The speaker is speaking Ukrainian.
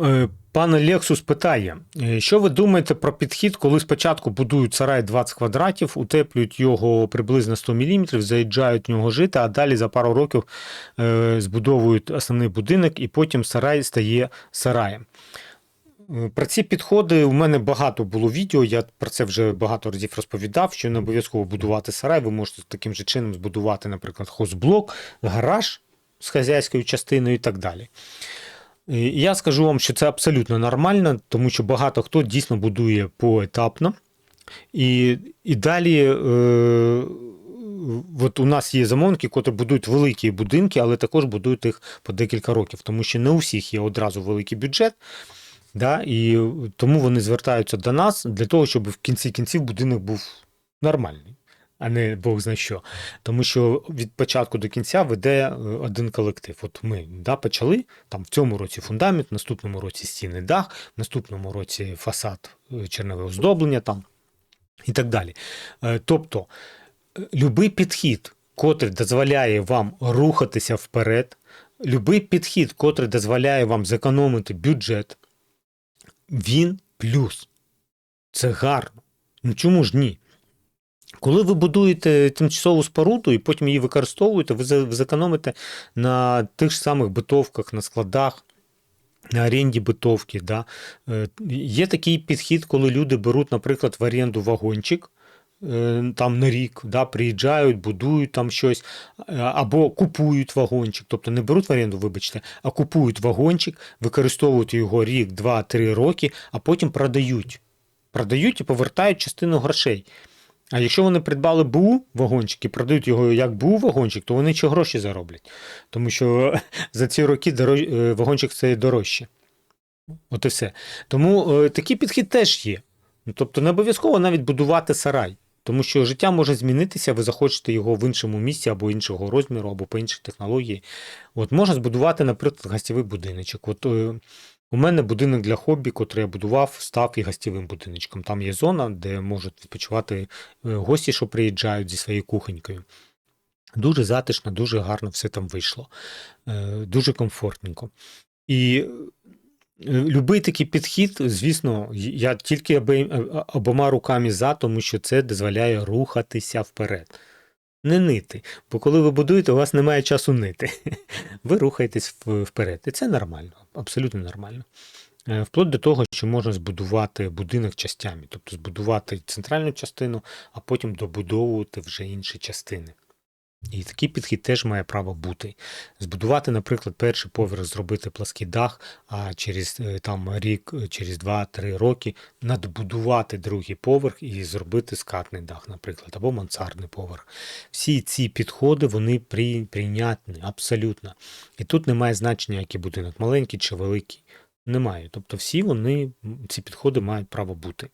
Е, Пан Лексус питає, е, що ви думаєте про підхід, коли спочатку будують сарай 20 квадратів, утеплюють його приблизно 100 мм, заїжджають в нього жити, а далі за пару років е, збудовують основний будинок і потім сарай стає сараєм. Про ці підходи у мене багато було відео. Я про це вже багато разів розповідав, що не обов'язково будувати сарай. Ви можете таким же чином збудувати, наприклад, хозблок, гараж з хазяйською частиною і так далі. І Я скажу вам, що це абсолютно нормально, тому що багато хто дійсно будує поетапно. І, і далі е, от у нас є замовники, котрі будують великі будинки, але також будують їх по декілька років, тому що не у всіх є одразу великий бюджет. Да, і тому вони звертаються до нас для того, щоб в кінці кінців будинок був нормальний, а не Бог зна що. Тому що від початку до кінця веде е, один колектив. От ми да, почали там в цьому році фундамент, в наступному році стіни дах, в наступному році фасад е, чернове оздоблення там і так далі. Е, Тобто, любий підхід, котрий дозволяє вам рухатися вперед, любий підхід, котрий дозволяє вам зекономити бюджет, він плюс. Це гарно. Ну чому ж ні? Коли ви будуєте тимчасову споруду і потім її використовуєте, ви зекономите на тих ж самих битовках, на складах, на оренді битовки. Да? Е, Є такий підхід, коли люди беруть, наприклад, в оренду вагончик. е, Там на рік да, приїжджають, будують там щось, е, або купують вагончик, тобто не беруть в оренду, вибачте, а купують вагончик, використовують його рік, два, три роки, а потім продають. Продають і повертають частину грошей. А якщо вони придбали БУ вагончик і продають його як БУ вагончик, то вони ще гроші зароблять. Тому що за ці роки дорож... е, вагончик це дорожче. От і все. Тому е, такий підхід теж є. Ну, Тобто не обов'язково навіть будувати сарай. Тому що життя може змінитися, ви захочете його в іншому місці або іншого розміру, або по іншій технології. От можна збудувати, наприклад, гостєвий будиночок. От е, у мене будинок для хобі, котрий я будував, став і гостєвим будиночком. Там є зона, де можуть відпочивати е, гості, що приїжджають зі своєю кухонькою. Дуже затишно, дуже гарно все там вийшло. Е, Дуже комфортненько. І е, любий такий підхід, звісно, я тільки обома руками за, тому що це дозволяє рухатися вперед. Не нити. Бо коли ви будуєте, у вас немає часу нити. Ви рухаєтесь вперед. І це нормально, абсолютно нормально. Е, Вплоть до того, що можна збудувати будинок частями, тобто збудувати центральну частину, а потім добудовувати вже інші частини. І такий підхід теж має право бути. Збудувати, наприклад, перший поверх, зробити плаский дах, а через е, там рік, е, через 2-3 роки надбудувати другий поверх і зробити скатний дах, наприклад, або мансардний поверх. Всі ці підходи вони при, прийнятні, абсолютно. І тут немає значення, який будинок, маленький чи великий. Немає. Тобто всі вони, ці підходи мають право бути.